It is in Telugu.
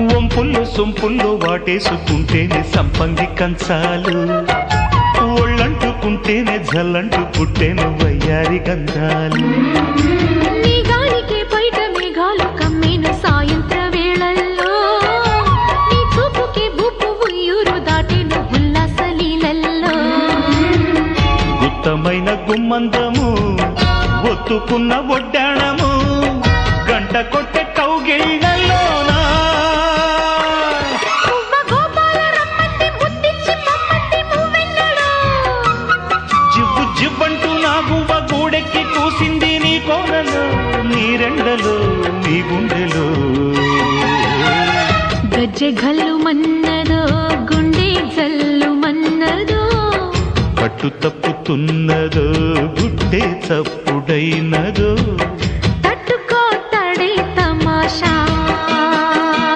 వంపుల్లో సొంపుల్లో వాటేసుకుంటేనే సంపంగి కంచాలు. ఒళ్ళంటుకుంటేనే జల్లంటు పుట్టేను వయ్యారి గంధాలు. గుత్తమైన గుమ్మందము ఒత్తుకున్న ఒడ్డాణము గంట కొట్టే కౌగిళ్ళలోనా గువ్వ గూడెక్కి కూసింది నీ కోనలో నీ రెండలో నీ గుండెలో. గజ్జె గల్లు మన్నదో గుండె జల్లు మన్నదో. పట్టు తప్పుతున్నదో గుడ్డే చప్పుడైనదో.